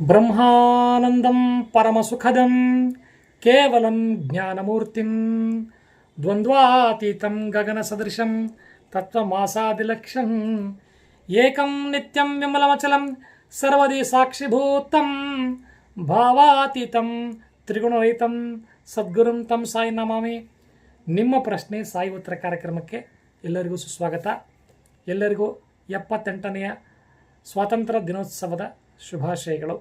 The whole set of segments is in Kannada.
ಬ್ರಹ್ಮಾನಂದಂ ಪರಮಸುಖದಂ ಕೇವಲಂ ಜ್ಞಾನಮೂರ್ತಿಂ ದ್ವಂದ್ವಾತೀತಂ ಗಗನಸದೃಶಂ ತತ್ವಮಾಸಾದಿಲಕ್ಷ್ಯಂ ಏಕಂ ನಿತ್ಯಂ ವಿಮಲಮಚಲಂ ಸರ್ವದಿ ಸಾಕ್ಷಿಭೂತಂ ಭಾವಾತೀತಂ ತ್ರಿಗುಣರಹಿತಂ ಸದ್ಗುರುಂ ತಂ ಸಾಯಿ ನಮಾಮಿ ನಿಮ್ಮ ಪ್ರಶ್ನೆ ಸಾಯಿ ಉತ್ತರ ಕಾರ್ಯಕ್ರಮಕ್ಕೆ ಎಲ್ಲರಿಗೂ ಸುಸ್ವಾಗತ ಎಲ್ಲರಿಗೂ ಎಪ್ಪತ್ತೆಂಟನೆಯ ಸ್ವಾತಂತ್ರ್ಯ ದಿನೋತ್ಸವದ ಶುಭಾಶಯಗಳು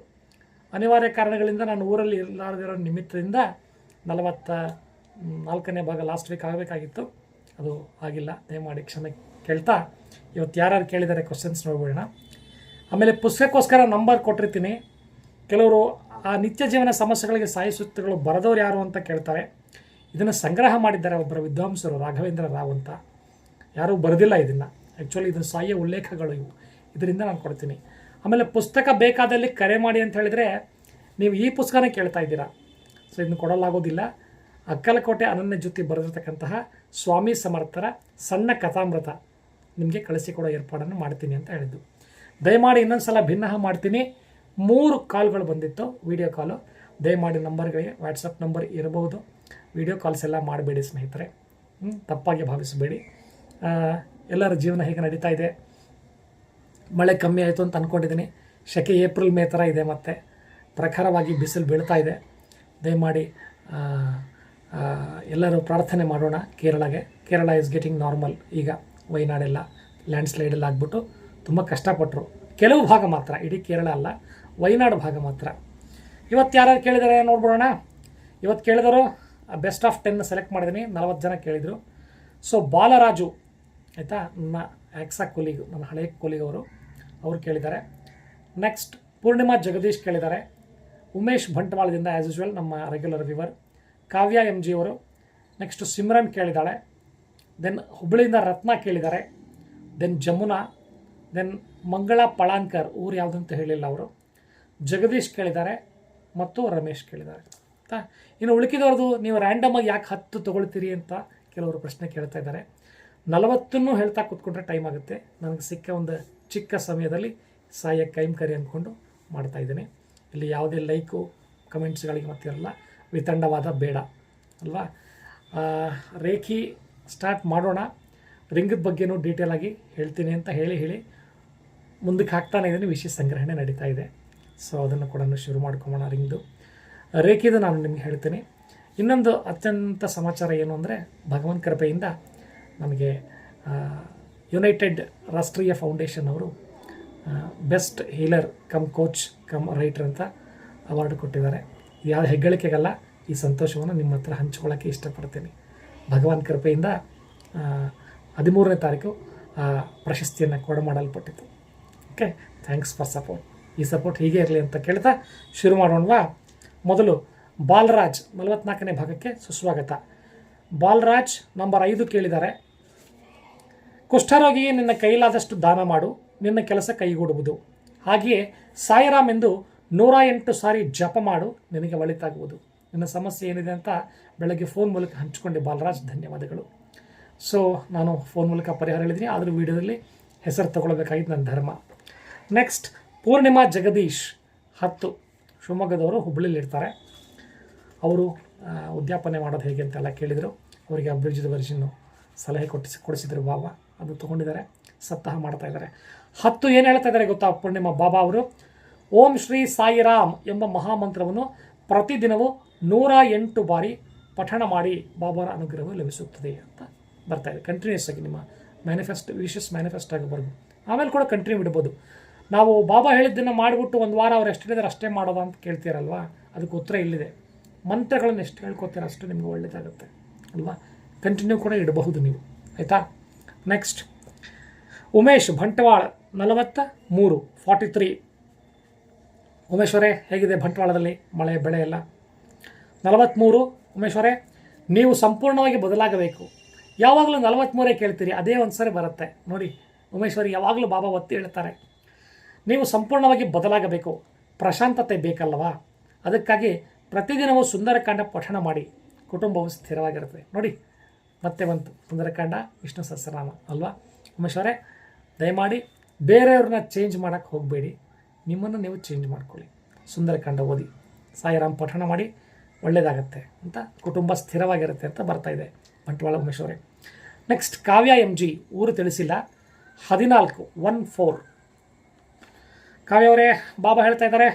ಅನಿವಾರ್ಯ ಕಾರಣಗಳಿಂದ ನಾನು ಊರಲ್ಲಿ ಇರಲಾರದಿರೋ ನಿಮಿತ್ತದಿಂದ ನಲವತ್ತ ನಾಲ್ಕನೇ ಭಾಗ ಲಾಸ್ಟ್ ವೀಕ್ ಆಗಬೇಕಾಗಿತ್ತು. ಅದು ಆಗಿಲ್ಲ. ದಯಮಾಡಿ ಕ್ಷಮೆ ಕೇಳ್ತಾ, ಇವತ್ತು ಯಾರ್ಯಾರು ಕೇಳಿದ್ದಾರೆ ಕ್ವಶನ್ಸ್ ನೋಡ್ಬಿಡೋಣ. ಆಮೇಲೆ ಪುಸ್ತಕಕ್ಕೋಸ್ಕರ ನಂಬರ್ ಕೊಟ್ಟಿರ್ತೀನಿ. ಕೆಲವರು ಆ ನಿತ್ಯ ಜೀವನ ಸಮಸ್ಯೆಗಳಿಗೆ ಸಾಯಿ ಬರೆದವ್ರು ಯಾರು ಅಂತ ಕೇಳ್ತಾರೆ. ಇದನ್ನು ಸಂಗ್ರಹ ಮಾಡಿದ್ದಾರೆ ಒಬ್ಬರ ವಿದ್ವಾಂಸರು, ರಾಘವೇಂದ್ರ ರಾವ್ ಅಂತ. ಯಾರೂ ಬರೆದಿಲ್ಲ ಇದನ್ನು. ಆ್ಯಕ್ಚುಲಿ ಇದು ಸಾಯಿಯ ಉಲ್ಲೇಖಗಳು ಇವು. ಇದರಿಂದ ನಾನು ಕೊಡ್ತೀನಿ. ಆಮೇಲೆ ಪುಸ್ತಕ ಬೇಕಾದಲ್ಲಿ ಕರೆ ಮಾಡಿ ಅಂತ ಹೇಳಿದರೆ ನೀವು ಈ ಪುಸ್ತಕನ ಕೇಳ್ತಾ ಇದ್ದೀರಾ? ಸೊ ಇದನ್ನು ಕೊಡಲಾಗೋದಿಲ್ಲ. ಅಕ್ಕಲಕೋಟೆ ಅನನ್ಯ ಜ್ಯೋತಿ ಬರೆದಿರ್ತಕ್ಕಂತಹ ಸ್ವಾಮಿ ಸಮರ್ಥರ ಸಣ್ಣ ಕಥಾಮೃತ ನಿಮಗೆ ಕಳಿಸಿಕೊಡೋ ಏರ್ಪಾಡನ್ನು ಮಾಡ್ತೀನಿ ಅಂತ ಹೇಳಿದ್ದು. ದಯಮಾಡಿ ಇನ್ನೊಂದು ಸಲ ಭಿನ್ನ ಮಾಡ್ತೀನಿ. ಮೂರು ಕಾಲ್ಗಳು ಬಂದಿತ್ತು, ವಿಡಿಯೋ ಕಾಲು. ದಯಮಾಡಿ ನಂಬರ್ಗಳಿಗೆ ವಾಟ್ಸಪ್ ನಂಬರ್ ಇರಬಹುದು. ವಿಡಿಯೋ ಕಾಲ್ಸ್ ಎಲ್ಲ ಮಾಡಬೇಡಿ ಸ್ನೇಹಿತರೆ? ತಪ್ಪಾಗಿ ಭಾವಿಸಬೇಡಿ. ಎಲ್ಲರ ಜೀವನ ಹೇಗೆ ನಡೀತಾ ಇದೆ? ಮಳೆ ಕಮ್ಮಿ ಆಯಿತು ಅಂತ ಅಂದ್ಕೊಂಡಿದ್ದೀನಿ ಶೆಕೆ ಏಪ್ರಿಲ್ ಮೇ ಥರ ಇದೆ ಮತ್ತು. ಪ್ರಖರವಾಗಿ ಬಿಸಿಲು ಬೀಳ್ತಾ ಇದೆ. ದಯಮಾಡಿ ಎಲ್ಲರೂ ಪ್ರಾರ್ಥನೆ ಮಾಡೋಣ ಕೇರಳಗೆ. ಕೇರಳ ಇಸ್ ಗೆಟಿಂಗ್ ನಾರ್ಮಲ್ ಈಗ ವೈನಾಡೆಲ್ಲ ಲ್ಯಾಂಡ್ ಸ್ಲೈಡೆಲ್ಲ ಆಗ್ಬಿಟ್ಟು ತುಂಬ ಕಷ್ಟಪಟ್ಟರು ಕೆಲವು ಭಾಗ ಮಾತ್ರ, ಇಡೀ ಕೇರಳ ಅಲ್ಲ ವೈನಾಡು ಭಾಗ ಮಾತ್ರ. ಇವತ್ತು ಯಾರ್ಯಾರು ಕೇಳಿದಾರೆ ನೋಡ್ಬಿಡೋಣ. ಇವತ್ತು ಕೇಳಿದರು ಬೆಸ್ಟ್ ಆಫ್ ಟೆನ್ ಸೆಲೆಕ್ಟ್ ಮಾಡಿದ್ದೀನಿ. ನಲವತ್ತು ಜನ ಕೇಳಿದರು. ಸೊ ಬಾಲರಾಜು, ಆಯಿತಾ? ನನ್ನ ಆಕ್ಸಾ ಕೊಲಿಗು ನನ್ನ ಹಳೆಯ ಕೊಲಿಗವರು ಅವರು ಕೇಳಿದ್ದಾರೆ. ನೆಕ್ಸ್ಟ್ ಪೂರ್ಣಿಮಾ ಜಗದೀಶ್ ಕೇಳಿದ್ದಾರೆ. ಉಮೇಶ್ ಬಂಟ್ವಾಳದಿಂದ ಆ್ಯಸ್ ಯೂಶ್ವಲ್ ನಮ್ಮ regular viewer Kavya M G ಅವರು. ನೆಕ್ಸ್ಟ್ ಸಿಮ್ರನ್ ಕೇಳಿದ್ದಾಳೆ ದೆನ್ ಹುಬ್ಬಳ್ಳಿಯಿಂದ ರತ್ನ ಕೇಳಿದ್ದಾರೆ ದೆನ್ ಜಮುನಾ. ದೆನ್ ಮಂಗಳ ಪಳಾಂಕರ್, ಊರು ಯಾವುದಂತ ಹೇಳಿಲ್ಲ ಅವರು. ಜಗದೀಶ್ ಕೇಳಿದ್ದಾರೆ ಮತ್ತು ರಮೇಶ್ ಕೇಳಿದ್ದಾರೆ ಆಯ್ತಾ? ಇನ್ನು ಉಳಿಕಿದವ್ರದ್ದು ನೀವು ರ್ಯಾಂಡಮಾಗಿ ಯಾಕೆ ಹತ್ತು ತೊಗೊಳ್ತೀರಿ ಅಂತ ಕೆಲವರು ಪ್ರಶ್ನೆ ಕೇಳ್ತಾ ಇದ್ದಾರೆ. ನಲವತ್ತನ್ನು ಹೇಳ್ತಾ ಕೂತ್ಕೊಂಡ್ರೆ ಟೈಮ್ ಆಗುತ್ತೆ. ನನಗೆ ಸಿಕ್ಕ ಒಂದು ಚಿಕ್ಕ ಸಮಯದಲ್ಲಿ ಸಾಯ ಕೈಂಕರಿ ಅಂದ್ಕೊಂಡು ಮಾಡ್ತಾ ಇದ್ದೀನಿ. ಇಲ್ಲಿ ಯಾವುದೇ ಲೈಕು, ಕಮೆಂಟ್ಸ್ಗಳಿಗೆ ಮತ್ತಿರಲ್ಲ ವಿತಂಡವಾದ ಬೇಡ, ಅಲ್ವಾ? ರೇಖಿ ಸ್ಟಾರ್ಟ್ ಮಾಡೋಣ. ರಿಂಗದ ಬಗ್ಗೆನೂ ಡೀಟೇಲ್ ಆಗಿ ಹೇಳ್ತೀನಿ ಅಂತ ಹೇಳಿ ಹೇಳಿ ಮುಂದಕ್ಕೆ ಹಾಕ್ತಾನೆ ಇದ್ದೀನಿ. ವಿಷಯ ಸಂಗ್ರಹಣೆ ನಡೀತಾ ಇದೆ. ಸೊ ಅದನ್ನು ಕೂಡ ಶುರು ಮಾಡ್ಕೊಂಬೋಣ ರಿಂಗ್ದು. ರೇಖಿದು ನಾನು ನಿಮಗೆ ಹೇಳ್ತೀನಿ. ಇನ್ನೊಂದು ಅತ್ಯಂತ ಸಮಾಚಾರ ಏನು ಅಂದರೆ ಭಗವಂತ ಕೃಪೆಯಿಂದ ನಮಗೆ ಯುನೈಟೆಡ್ ರಾಷ್ಟ್ರೀಯ ಫೌಂಡೇಶನ್ ಅವರು best healer cum coach, cum writer ಅಂತ ಅವಾರ್ಡ್ ಕೊಟ್ಟಿದ್ದಾರೆ. ಯಾವ ಹೆಗ್ಗಳಿಕೆಗಲ್ಲ, ಈ ಸಂತೋಷವನ್ನು ನಿಮ್ಮ ಹತ್ರ ಹಂಚ್ಕೊಳ್ಳೋಕ್ಕೆ ಇಷ್ಟಪಡ್ತೀನಿ. ಭಗವಾನ್ ಕೃಪೆಯಿಂದ ಹದಿಮೂರನೇ ತಾರೀಕು, ಆ, ಪ್ರಶಸ್ತಿಯನ್ನು ಕೊಡಮಾಡಲ್ಪಟ್ಟಿತು ಓಕೆ ಥ್ಯಾಂಕ್ಸ್ ಫಾರ್ ಸಪೋರ್ಟ್ ಈ ಸಪೋರ್ಟ್ ಹೀಗೆ ಇರಲಿ ಅಂತ ಕೇಳ್ತಾ ಶುರು ಮಾಡೋಣವಾ? ಮೊದಲು ಬಾಲರಾಜ್ ನಲವತ್ನಾಲ್ಕನೇ ಭಾಗಕ್ಕೆ ಸುಸ್ವಾಗತ. ಬಾಲರಾಜ್ ನಂಬರ್ ಐದು ಕೇಳಿದ್ದಾರೆ. ಕುಷ್ಠರೋಗಿಗೆ ನಿನ್ನ ಕೈಲಾದಷ್ಟು ದಾನ ಮಾಡು, ನಿನ್ನ ಕೆಲಸ ಕೈಗೂಡುವುದು. ಹಾಗೆಯೇ ಸಾಯಿರಾಮ್ ಎಂದು ನೂರ ಎಂಟು ಸಾರಿ ಜಪ ಮಾಡು, ನಿನಗೆ ಒಳಿತಾಗುವುದು. ನಿನ್ನ ಸಮಸ್ಯೆ ಏನಿದೆ ಅಂತ ಬೆಳಗ್ಗೆ ಫೋನ್ ಮೂಲಕ ಹಂಚಿಕೊಂಡೆ ಬಾಲರಾಜ್, ಧನ್ಯವಾದಗಳು. ಸೊ ನಾನು ಫೋನ್ ಮೂಲಕ ಪರಿಹಾರ ಹೇಳಿದ್ದೀನಿ. ಆದರೂ ವಿಡಿಯೋದಲ್ಲಿ ಹೆಸರು ತಗೊಳ್ಬೇಕಾಗಿದ್ದು ನನ್ನ ಧರ್ಮ. ನೆಕ್ಸ್ಟ್ ಪೂರ್ಣಿಮಾ ಜಗದೀಶ್ ಹತ್ತು. ಶಿವಮೊಗ್ಗದವರು ಹುಬ್ಬಳ್ಳಿಲಿ ಇರ್ತಾರೆ. ಅವರು ಉದ್ಯಾಪನೆ ಮಾಡೋದು ಹೇಗೆ ಅಂತೆಲ್ಲ ಕೇಳಿದರು. ಅವರಿಗೆ ಅಭಿವೃದ್ಧಿ ವರ್ಷನ್ನು ಸಲಹೆ ಕೊಟ್ಟಿಸಿ ಕೊಡಿಸಿದರು ಬಾಬಾ ಅದು ತೊಗೊಂಡಿದ್ದಾರೆ, ಸಪ್ತಾಹ ಮಾಡ್ತಾ ಇದ್ದಾರೆ. ಹತ್ತು ಏನು ಹೇಳ್ತಾ ಇದ್ದಾರೆ ಗೊತ್ತಾ ಪೂರ್ಣಿಮಾ ಬಾಬಾ ಅವರು? ಓಂ ಶ್ರೀ ಸಾಯಿರಾಮ್ ಎಂಬ ಮಹಾಮಂತ್ರವನ್ನು ಪ್ರತಿದಿನವೂ ನೂರ ಎಂಟು ಬಾರಿ ಪಠಣ ಮಾಡಿ ಬಾಬಾರ ಅನುಗ್ರಹವು ಲಭಿಸುತ್ತದೆ ಅಂತ ಬರ್ತಾ ಇದೆ. ಕಂಟಿನ್ಯೂಸ್ ಆಗಿ ನಿಮ್ಮ ಮ್ಯಾನಿಫೆಸ್ಟ್ ವಿಶಸ್ ಮ್ಯಾನಿಫೆಸ್ಟ್ ಬರ್ಬೋದು ಆಮೇಲೆ ಕೂಡ ಕಂಟಿನ್ಯೂ ಇಡ್ಬೋದು ನಾವು ಬಾಬಾ ಹೇಳಿದ್ದನ್ನು ಮಾಡಿಬಿಟ್ಟು ಒಂದು ವಾರ ಅವ್ರು ಎಷ್ಟು ಹೇಳಿದ್ರೆ ಅಷ್ಟೇ ಮಾಡೋದು ಅಂತ ಕೇಳ್ತೀರಲ್ವಾ? ಅದಕ್ಕೆ ಉತ್ತರ ಇಲ್ಲಿದೆ. ಮಂತ್ರಗಳನ್ನು ಎಷ್ಟು ಹೇಳ್ಕೊತೀರ ಅಷ್ಟು ನಿಮ್ಗೆ ಒಳ್ಳೆಯದಾಗುತ್ತೆ ಅಲ್ವಾ? ಕಂಟಿನ್ಯೂ ಕೂಡ ಇಡಬಹುದು ನೀವು. ಆಯಿತಾ? ನೆಕ್ಸ್ಟ್ ಉಮೇಶ್ ಬಂಟ್ವಾಳ, ನಲವತ್ತ ಮೂರು ಫಾರ್ಟಿ ತ್ರೀ ಉಮೇಶ್ವರೇ ಹೇಗಿದೆ ಬಂಟ್ವಾಳದಲ್ಲಿ? ಮಳೆ, ಬೆಳೆ ಎಲ್ಲ? ನಲವತ್ತ್ಮೂರು ಉಮೇಶ್ವರೇ ನೀವು ಸಂಪೂರ್ಣವಾಗಿ ಬದಲಾಗಬೇಕು. ಯಾವಾಗಲೂ ನಲವತ್ತ್ಮೂರೇ ಕೇಳ್ತೀರಿ, ಅದೇ ಒಂದು ಸರಿ ಬರುತ್ತೆ. ನೋಡಿ ಉಮೇಶ್ವರಿ ಯಾವಾಗಲೂ ಬಾಬಾ ಒತ್ತಿ ಹೇಳ್ತಾರೆ. ನೀವು ಸಂಪೂರ್ಣವಾಗಿ ಬದಲಾಗಬೇಕು. ಪ್ರಶಾಂತತೆ ಬೇಕಲ್ವಾ? ಅದಕ್ಕಾಗಿ ಪ್ರತಿದಿನವೂ ಸುಂದರಕಾಂಡ ಪಠಣ ಮಾಡಿ. ಕುಟುಂಬವು ಸ್ಥಿರವಾಗಿರುತ್ತದೆ ನೋಡಿ ಮತ್ತೆ ಬಂತು. ಸುಂದರಕಾಂಡ ವಿಷ್ಣು ಸಹಸ್ರನಾಮ, ಅಲ್ವಾ? ಉಮೇಶ್ವರೇ, ದಯಮಾಡಿ ಬೇರೆಯವ್ರನ್ನ ಚೇಂಜ್ ಮಾಡೋಕ್ಕೆ ಹೋಗಬೇಡಿ. ನಿಮ್ಮನ್ನು ನೀವು ಚೇಂಜ್ ಮಾಡ್ಕೊಳ್ಳಿ. ಸುಂದರಕಾಂಡ ಓದಿ. ಸಾಯಿರಾಮ್, ಪಠಣ ಮಾಡಿ ಒಳ್ಳೆಯದಾಗತ್ತೆ ಅಂತ ಕುಟುಂಬ ಸ್ಥಿರವಾಗಿರುತ್ತೆ ಅಂತ ಬರ್ತಾ ಇದೆ ಬಂಟ್ವಾಳ ಉಮೇಶ್ವರೇ. ನೆಕ್ಸ್ಟ್ ಕಾವ್ಯ ಎಂ ಜಿ ಊರು ತಿಳಿಸಿಲ್ಲ. ಹದಿನಾಲ್ಕು ಒನ್ ಫೋರ್ ಕಾವ್ಯವರೇ ಬಾಬಾ ಹೇಳ್ತಾ ಇದ್ದಾರೆ,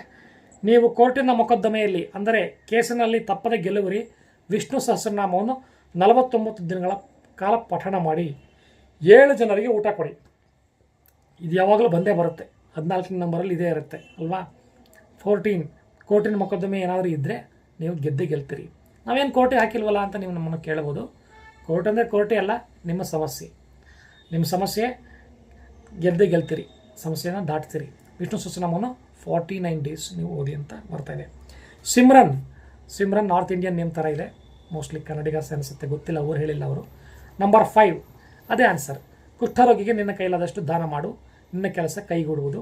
ನೀವು ಕೋರ್ಟಿನ ಮೊಕದ್ದಮೆಯಲ್ಲಿ, ಅಂದರೆ ಕೇಸಿನಲ್ಲಿ ತಪ್ಪದೆ ಗೆಲುವರಿ ವಿಷ್ಣು ಸಹಸ್ರನಾಮವನ್ನು ನಲವತ್ತೊಂಬತ್ತು ದಿನಗಳ ಕಾಲ ಪಠಣ ಮಾಡಿ ಏಳು ಜನರಿಗೆ ಊಟ ಕೊಡಿ. ಇದು ಯಾವಾಗಲೂ ಬಂದೇ ಬರುತ್ತೆ. ಹದಿನಾಲ್ಕನೇ ನಂಬರಲ್ಲಿ ಇದೇ ಇರುತ್ತೆ, ಅಲ್ವಾ? ಫೋರ್ಟೀನ್ ಕೋರ್ಟಿನ ಮೊಕದ್ದಮೆ ಏನಾದರೂ ಇದ್ದರೆ ನೀವು ಗೆದ್ದೇ ಗೆಲ್ತೀರಿ. ನಾವೇನು ಕೋರ್ಟೆ ಹಾಕಿಲ್ವಲ್ಲ ಅಂತ ನೀವು ನಮ್ಮನ್ನು ಕೇಳ್ಬೋದು. ಕೋರ್ಟ್ ಅಂದರೆ ಕೋರ್ಟೇ ಅಲ್ಲ, ನಿಮ್ಮ ಸಮಸ್ಯೆ. ನಿಮ್ಮ ಸಮಸ್ಯೆ ಗೆದ್ದೇ ಗೆಲ್ತೀರಿ. ಸಮಸ್ಯೆನ ದಾಟ್ತೀರಿ. ವಿಷ್ಣು ಸಹಸ್ರನಾಮವನ್ನು ಫಾರ್ಟಿ ನೈನ್ ಡೇಸ್ ನೀವು ಓದಿ ಅಂತ ಬರ್ತಾ ಇದೆ. Simran Simran north Indian name ಥರ ಇದೆ. ಮೋಸ್ಟ್ಲಿ ಕನ್ನಡಿಗರ್ಸ್ ಅನಿಸುತ್ತೆ, ಗೊತ್ತಿಲ್ಲ, ಅವ್ರು ಹೇಳಿಲ್ಲ ಅವರು. ನಂಬರ್ ಫೈವ್ ಅದೇ ಆನ್ಸರ್ ಕುಷ್ಠರೋಗಿಗೆ ನಿನ್ನ ಕೈಲಾದಷ್ಟು ದಾನ ಮಾಡು, ನಿನ್ನ ಕೆಲಸ ಕೈಗೂಡುವುದು.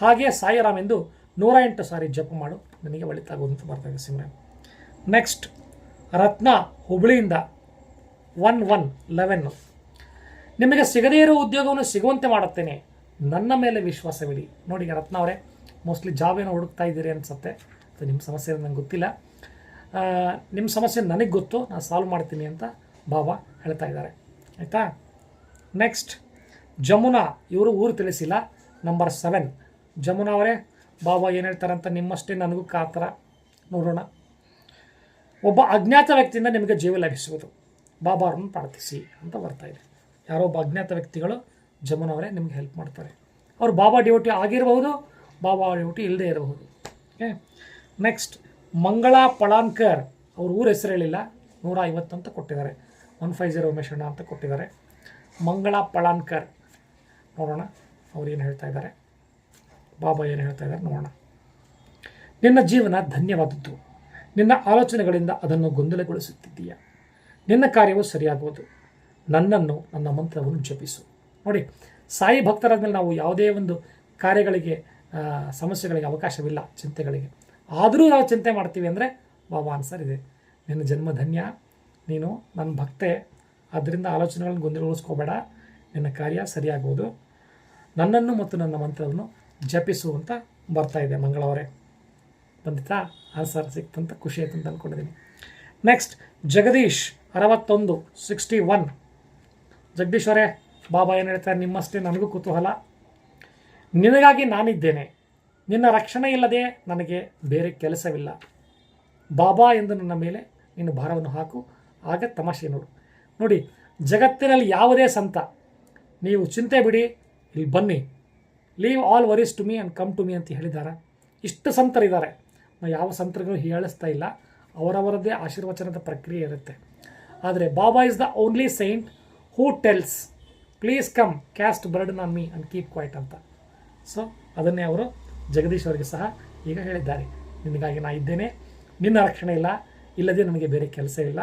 ಹಾಗೆ ಸಾಯಿರಾಮ್ ಎಂದು ನೂರ ಎಂಟು ಸಾರಿ ಜಪ ಮಾಡು, ನನಗೆ ಒಳಿತಾಗುವುದು ಅಂತ ಬರ್ತಾ ಇದೆ ಸಿಮ್ರನ್ ನೆಕ್ಸ್ಟ್ ರತ್ನ ಹುಬ್ಳಿಯಿಂದ ಒನ್ ಒನ್ ಲೆವೆನ್ನು ನಿಮಗೆ ಸಿಗದೇ ಇರೋ ಉದ್ಯೋಗವನ್ನು ಸಿಗುವಂತೆ ಮಾಡುತ್ತೇನೆ. ನನ್ನ ಮೇಲೆ ವಿಶ್ವಾಸವಿಡಿ ನೋಡಿ ರತ್ನ ಅವರೇ ಮೋಸ್ಟ್ಲಿ ಜಾಬ್ ಏನೋ ಹುಡುಕ್ತಾ ಇದ್ದೀರಿ ಅನಿಸುತ್ತೆ. ಅದು ನಿಮ್ಮ ಸಮಸ್ಯೆ ನನಗೆ ಗೊತ್ತಿಲ್ಲ. ನಿಮ್ಮ ಸಮಸ್ಯೆ ನನಗೆ ಗೊತ್ತು, ನಾನು ಸಾಲ್ವ್ ಮಾಡ್ತೀನಿ ಅಂತ ಬಾಬಾ ಹೇಳ್ತಾ ಇದ್ದಾರೆ ಆಯಿತಾ? ನೆಕ್ಸ್ಟ್ ಜಮುನಾ, ಇವರು ಊರು ತಿಳಿಸಿಲ್ಲ. ನಂಬರ್ ಸೆವೆನ್ ಜಮುನಾ ಅವರೇ ಬಾಬಾ ಏನು ಹೇಳ್ತಾರೆ ಅಂತ ನಿಮ್ಮಷ್ಟೇ ನನಗೂ ಕಾತರ ನೋಡೋಣ. ಒಬ್ಬ ಅಜ್ಞಾತ ವ್ಯಕ್ತಿಯಿಂದ ನಿಮಗೆ ಜೀವ ಲಭಿಸುವುದು. ಬಾಬಾ ಅವ್ರನ್ನ ಪ್ರಾರ್ಥಿಸಿ ಅಂತ ಬರ್ತಾ ಇದೆ. ಯಾರೋ ಒಬ್ಬ ಅಜ್ಞಾತ ವ್ಯಕ್ತಿಗಳು ಜಮುನಾ ಅವರೇ ನಿಮ್ಗೆ ಹೆಲ್ಪ್ ಮಾಡ್ತಾರೆ. ಅವ್ರು ಬಾಬಾ ಡ್ಯೂಟಿ ಆಗಿರಬಹುದು ಬಾಬಾ ಡ್ಯೂಟಿ ಇಲ್ಲದೆ ಇರಬಹುದು. ಓಕೆ ನೆಕ್ಸ್ಟ್ ಮಂಗಳಾ ಪಳಾನ್ಕರ್ ಅವ್ರ ಊರ ಹೆಸರು ಹೇಳಿಲ್ಲ, ನೂರ ಐವತ್ತು ಅಂತ ಕೊಟ್ಟಿದ್ದಾರೆ. ಒನ್ ಫೈವ್ ಜೀರೋ ಮೆಷಣ ಅಂತ ಕೊಟ್ಟಿದ್ದಾರೆ. ಮಂಗಳಾ ಪಳಾನ್ಕರ್, ನೋಡೋಣ, ಅವ್ರು ಏನು ಹೇಳ್ತಾ ಇದ್ದಾರೆ. ಬಾಬಾ ಏನು ಹೇಳ್ತಾ ಇದ್ದಾರೆ, ನೋಡೋಣ. ನಿನ್ನ ಜೀವನ ಧನ್ಯವಾದದ್ದು. ನಿನ್ನ ಆಲೋಚನೆಗಳಿಂದ ಅದನ್ನು ಗೊಂದಲಗೊಳಿಸುತ್ತಿದ್ದೀಯ? ನಿನ್ನ ಕಾರ್ಯವು ಸರಿಯಾಗುವುದು. ನನ್ನನ್ನು, ನನ್ನ ಮಂತ್ರವನ್ನು ಜಪಿಸು. ನೋಡಿ, ಸಾಯಿ ಭಕ್ತರಾದ್ಮೇಲೆ ನಾವು ಯಾವುದೇ ಒಂದು ಕಾರ್ಯಗಳಿಗೆ ಸಮಸ್ಯೆಗಳಿಗೆ ಅವಕಾಶವಿಲ್ಲ, ಚಿಂತೆಗಳಿಗೆ. ಆದರೂ ನಾವು ಚಿಂತೆ ಮಾಡ್ತೀವಿ ಅಂದರೆ ಬಾಬಾ ಆನ್ಸರ್ ಇದೆ. ನಿನ್ನ ಜನ್ಮ ಧನ್ಯ. ನೀನು ನನ್ನ ಭಕ್ತೆ. ಆದ್ದರಿಂದ ಆಲೋಚನೆಗಳನ್ನು ಗೊಂದಲಗೊಳಿಸ್ಕೋಬೇಡ. ನಿನ್ನ ಕಾರ್ಯ ಸರಿಯಾಗುವುದು ನನ್ನನ್ನು ಮತ್ತು ನನ್ನ ಮಂತ್ರವನ್ನು ಜಪಿಸು ಅಂತ ಬರ್ತಾ ಇದೆ ಮಂಗಳವರೇ ಬಂದಿತಾ ಆನ್ಸರ್ ಸಿಕ್ತಂತ ಖುಷಿ ಆಯ್ತು ಅಂತ ಅಂದ್ಕೊಂಡಿದ್ದೀನಿ ನೆಕ್ಸ್ಟ್ ಜಗದೀಶ್ ಅರವತ್ತೊಂದು ಸಿಕ್ಸ್ಟಿ ಒನ್ ಜಗದೀಶ್ ಅವರೇ, ಬಾಬಾ ಏನು ಹೇಳ್ತಾರೆ? ನಿಮ್ಮಷ್ಟೇ ನನಗೂ ಕುತೂಹಲ. ನಿನಗಾಗಿ ನಾನಿದ್ದೇನೆ. ನಿನ್ನ ರಕ್ಷಣೆ ಇಲ್ಲದೆ ನನಗೆ ಬೇರೆ ಕೆಲಸವಿಲ್ಲ. ಬಾಬಾ ಎಂದು ನನ್ನ ಮೇಲೆ ನೀನು ಭಾರವನ್ನು ಹಾಕು. ಆಗ ತಮಾಷೆ ನೋಡು. ನೋಡಿ, ಜಗತ್ತಿನಲ್ಲಿ ಯಾವುದೇ ಸಂತ, ನೀವು ಚಿಂತೆ ಬಿಡಿ, ಇಲ್ಲಿ ಬನ್ನಿ. Leave all worries to me and come to me ಅಂತ ಹೇಳಿದ್ದಾರೆ ಇಷ್ಟು ಸಂತರಿದ್ದಾರೆ. ನಾವು ಯಾವ ಸಂತರಿಗೂ ಹೇಳಿಸ್ತಾ ಇಲ್ಲ. ಅವರವರದ್ದೇ ಆಶೀರ್ವಚನದ ಪ್ರಕ್ರಿಯೆ ಇರುತ್ತೆ. ಆದರೆ Baba is the only saint who tells please come cast burden on me and keep quiet ಅಂತ. ಸೊ ಅದನ್ನೇ ಅವರು ಜಗದೀಶ್ ಅವರಿಗೆ ಸಹ ಈಗ ಹೇಳಿದ್ದಾರೆ, ನಿನಗಾಗಿ ನಾ ಇದ್ದೇನೆ, ನಿನ್ನ ರಕ್ಷಣೆ ಇಲ್ಲ, ಇಲ್ಲದೆ ನನಗೆ ಬೇರೆ ಕೆಲಸ ಇಲ್ಲ,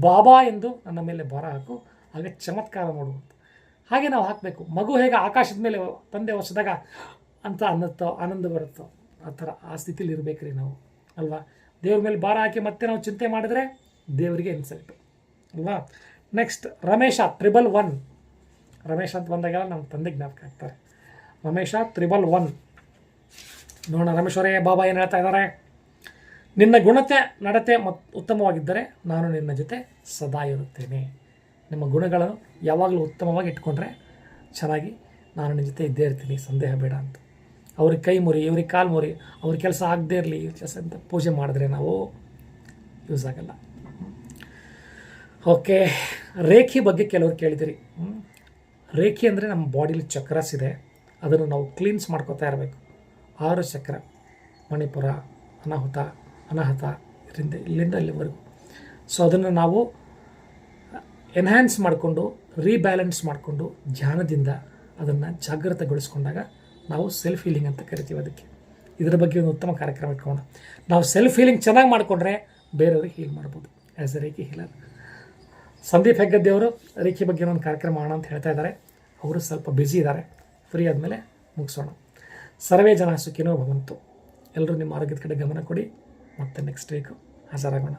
ಬಾಬಾ ಎಂದು ನನ್ನ ಮೇಲೆ ಭಾರ ಹಾಕು ಹಾಗೆ ಚಮತ್ಕಾರ ನೋಡುವಂಥ ಹಾಗೆ ನಾವು ಹಾಕಬೇಕು. ಮಗು ಹೇಗೆ ಆಕಾಶದ ಮೇಲೆ ತಂದೆ ಹೊಸದಾಗ ಅಂತ ಅನ್ನತ್ತೋ, ಆನಂದ ಬರುತ್ತೋ, ಆ ಥರ ಆ ಸ್ಥಿತಿಲಿ ಇರಬೇಕ್ರಿ ನಾವು, ಅಲ್ವಾ? ದೇವ್ರ ಮೇಲೆ ಭಾರ ಹಾಕಿ ಮತ್ತೆ ನಾವು ಚಿಂತೆ ಮಾಡಿದ್ರೆ ದೇವರಿಗೆ ಇನ್ಸಲ್ಟು ಅಲ್ವಾ? Next Ramesh triple one. Ramesh ಅಂತ ಬಂದಾಗೆಲ್ಲ ನಮ್ಮ ತಂದೆ ಜ್ಞಾಪಕ ಆಗ್ತಾರೆ. Ramesh triple one. ನೋಡೋಣ. ರಮೇಶ್ವರೇ, ಬಾಬಾ ಏನು ಹೇಳ್ತಾ ಇದ್ದಾರೆ? ನಿನ್ನ ಗುಣತೆ, ನಡತೆ ಮತ್ತು ಉತ್ತಮವಾಗಿದ್ದರೆ ನಾನು ನಿನ್ನ ಜೊತೆ ಸದಾ ಇರುತ್ತೇನೆ. ನಿಮ್ಮ ಗುಣಗಳನ್ನು ಯಾವಾಗಲೂ ಉತ್ತಮವಾಗಿ ಇಟ್ಕೊಂಡ್ರೆ ಚೆನ್ನಾಗಿ ನಾನು ನಿನ್ನ ಜೊತೆ ಇದ್ದೇ ಇರ್ತೀನಿ. ಸಂದೇಹ ಬೇಡ ಅಂತ. ಅವ್ರಿಗೆ ಕೈ ಮುರಿ, ಇವ್ರಿಗೆ ಕಾಲು ಮುರಿ ಅವ್ರ ಕೆಲಸ ಆಗದೇ ಇರಲಿ ಅಂತ ಪೂಜೆ ಮಾಡಿದ್ರೆ ನಾವು ಯೂಸ್ ಆಗಲ್ಲ. ಓಕೆ, ರೇಖೆ ಬಗ್ಗೆ ಕೆಲವರು ಕೇಳಿದಿರಿ ರೇಖೆ ಅಂದರೆ ನಮ್ಮ ಬಾಡಿಲಿ ಚಕ್ರಸ್ ಇದೆ. ಅದನ್ನು ನಾವು ಕ್ಲೀನ್ಸ್ ಮಾಡ್ಕೋತಾ ಇರಬೇಕು. ಆರು ಚಕ್ರ ಮಣಿಪುರ, ಅನಾಹುತ ಅನಾಹುತ ಇದರಿಂದ ಇಲ್ಲಿಂದ ಅಲ್ಲಿವರೆಗೂ ಸೊ ಅದನ್ನು ನಾವು ಎನ್ಹ್ಯಾನ್ಸ್ ಮಾಡಿಕೊಂಡು ರೀಬ್ಯಾಲೆನ್ಸ್ ಮಾಡಿಕೊಂಡು ಧ್ಯಾನದಿಂದ ಅದನ್ನು ಜಾಗೃತಗೊಳಿಸ್ಕೊಂಡಾಗ ನಾವು ಸೆಲ್ಫ್ ಹೀಲಿಂಗ್ ಅಂತ ಕರಿತೀವಿ ಅದಕ್ಕೆ. ಇದರ ಬಗ್ಗೆ ಒಂದು ಉತ್ತಮ ಕಾರ್ಯಕ್ರಮ ಇಟ್ಕೋಣ ನಾವು ಸೆಲ್ಫ್ ಹೀಲಿಂಗ್ ಚೆನ್ನಾಗಿ ಮಾಡಿಕೊಂಡ್ರೆ ಬೇರೆಯವ್ರಿಗೆ ಹೀಲ್ ಮಾಡ್ಬೋದು. As a reiki healer Sandeep Heggadde ಅವರು ರೇಖೆ ಬಗ್ಗೆ ಒಂದು ಕಾರ್ಯಕ್ರಮ ಮಾಡೋಣ ಅಂತ ಹೇಳ್ತಾ ಇದ್ದಾರೆ. ಅವರು ಸ್ವಲ್ಪ ಬ್ಯುಸಿ ಇದ್ದಾರೆ. ಫ್ರೀ ಆದಮೇಲೆ ಮುಗಿಸೋಣ. ಸರ್ವೇ ಜನ ಸುಖಿನೋ ಭವಂತು. ಎಲ್ಲರೂ ನಿಮ್ಮ ಆರೋಗ್ಯದ ಕಡೆ ಗಮನ ಕೊಡಿ. ಮತ್ತೆ ನೆಕ್ಸ್ಟ್ ವೀಕು ಹಾಜರಾಗೋಣ.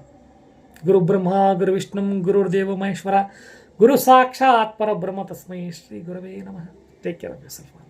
ಗುರು ಬ್ರಹ್ಮ, ಗುರು ವಿಷ್ಣು ಗುರುರ್ದೇವ ಮಹೇಶ್ವರ, ಗುರು ಸಾಕ್ಷಾತ್ ಪರಬ್ರಹ್ಮ ತಸ್ಮೈ ಶ್ರೀ ಗುರುವೇ ನಮಃ. Take care of self